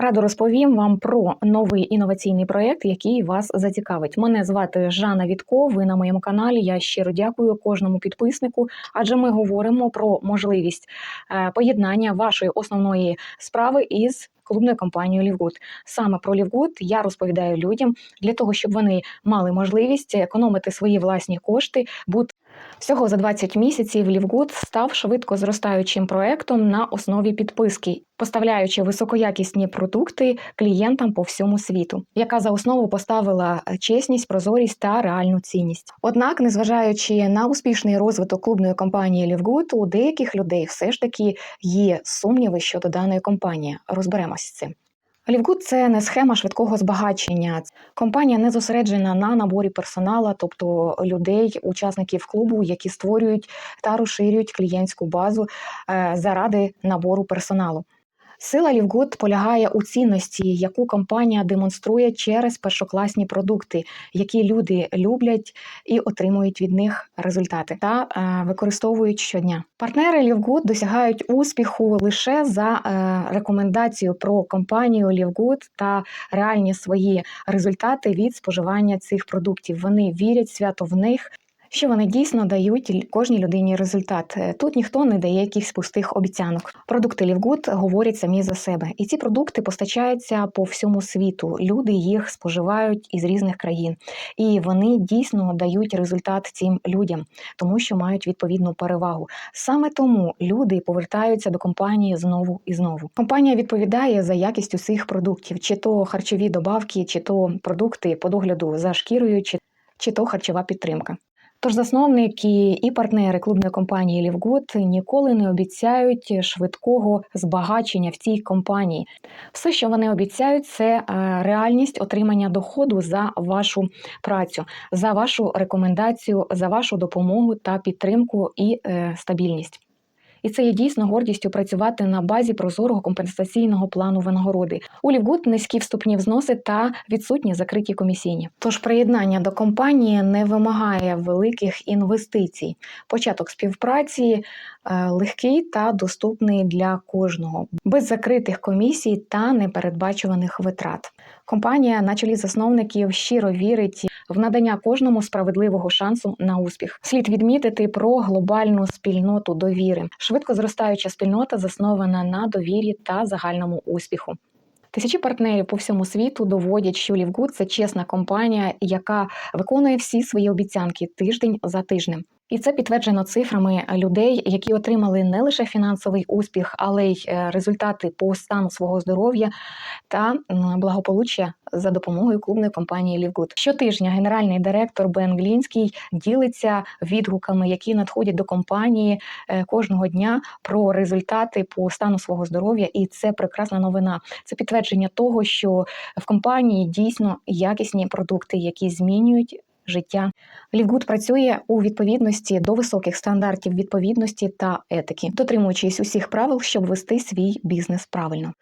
Радо розповім вам про новий інноваційний проєкт, який вас зацікавить. Мене звати Жанна Вітко. Ви на моєму каналі. Я щиро дякую кожному підписнику, адже ми говоримо про можливість е, поєднання вашої основної справи із клубною компанією Лівгуд. Саме про Лівгуд я розповідаю людям для того, щоб вони мали можливість економити свої власні кошти, бути Всього за 20 місяців Лівгуд став швидко зростаючим проектом на основі підписки, поставляючи високоякісні продукти клієнтам по всьому світу, яка за основу поставила чесність, прозорість та реальну цінність. Однак, незважаючи на успішний розвиток клубної компанії Лівгуд, у деяких людей все ж таки є сумніви щодо даної компанії. Розберемося з цим. Лівгуд це не схема швидкого збагачення. Компанія не зосереджена на наборі персонала, тобто людей, учасників клубу, які створюють та розширюють клієнтську базу е, заради набору персоналу. Сила Лівгуд полягає у цінності, яку компанія демонструє через першокласні продукти, які люди люблять і отримують від них результати та е, використовують щодня. Партнери Лівгуд досягають успіху лише за е, рекомендацією про компанію Лівгуд та реальні свої результати від споживання цих продуктів. Вони вірять свято в них що вони дійсно дають кожній людині результат. Е, Тут ніхто не дає якихось пустих обіцянок. Продукти Лівгуд говорять самі за себе, і ці продукти постачаються по всьому світу. Люди їх споживають із різних країн, і вони дійсно дають результат цим людям, тому що мають відповідну перевагу. Саме тому люди повертаються до компанії знову і знову. Компанія відповідає за якість усіх продуктів, чи то харчові добавки, чи то продукти по догляду за шкірою, чи, чи то харчова підтримка. Тож засновники і партнери клубної компанії Лівгуд ніколи не обіцяють швидкого збагачення в цій компанії. Все, що вони обіцяють, це е, реальність отримання доходу за вашу працю, за вашу рекомендацію, за вашу допомогу та підтримку і е, стабільність. І це є дійсно гордістю працювати на базі прозорого компенсаційного плану винагороди. У Лівгуд низькі вступні взноси та відсутні закриті комісійні. Тож приєднання до компанії не вимагає великих інвестицій. Початок співпраці легкий та доступний для кожного, без закритих комісій та непередбачуваних витрат. Компанія на чолі засновників щиро вірить в надання кожному справедливого шансу на успіх. Слід відмітити про глобальну спільноту довіри. Швидко зростаюча спільнота заснована на довірі та загальному успіху. Тисячі партнерів по всьому світу доводять, що Лівгуд це чесна компанія, яка виконує всі свої обіцянки тиждень за тижнем. І це підтверджено цифрами людей, які отримали не лише фінансовий успіх, але й е, результати по стану свого здоров'я та благополуччя за допомогою клубної компанії Лівгуд. Щотижня генеральний директор Бен Глінський ділиться відгуками, які надходять до компанії е, кожного дня про результати по стану свого здоров'я, і це прекрасна новина. Це підтвердження того, що в компанії дійсно якісні продукти, які змінюють життя. Лівгуд працює у відповідності до високих стандартів відповідності та етики, дотримуючись усіх правил, щоб вести свій бізнес правильно.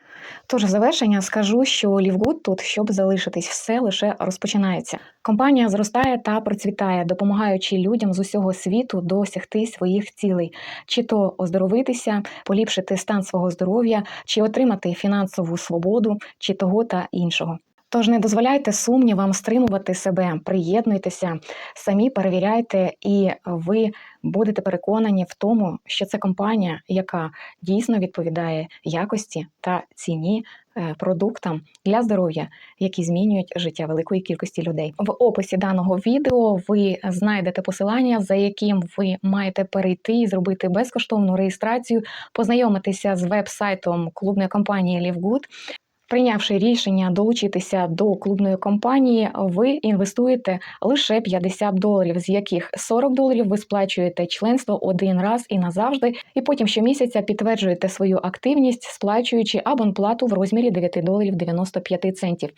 Тож в завершення скажу, що Лівгуд тут, щоб залишитись, все лише розпочинається. Компанія зростає та процвітає, допомагаючи людям з усього світу досягти своїх цілей, чи то оздоровитися, поліпшити стан свого здоров'я, чи отримати фінансову свободу, чи того та іншого. Тож не дозволяйте сумнівам стримувати себе, приєднуйтеся, самі перевіряйте, і ви будете переконані в тому, що це компанія, яка дійсно відповідає якості та ціні е, продуктам для здоров'я, які змінюють життя великої кількості людей. В описі даного відео ви знайдете посилання, за яким ви маєте перейти і зробити безкоштовну реєстрацію, познайомитися з веб-сайтом клубної компанії Лівгуд. Прийнявши рішення долучитися до клубної компанії, ви інвестуєте лише 50 доларів, з яких 40 доларів ви сплачуєте членство один раз і назавжди, і потім щомісяця підтверджуєте свою активність, сплачуючи абонплату в розмірі 9 доларів 95 центів.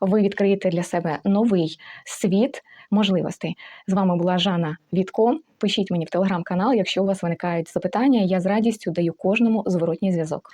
Ви відкриєте для себе новий світ можливостей. З вами була Жанна Вітко. Пишіть мені в телеграм-канал, якщо у вас виникають запитання. Я з радістю даю кожному зворотній зв'язок.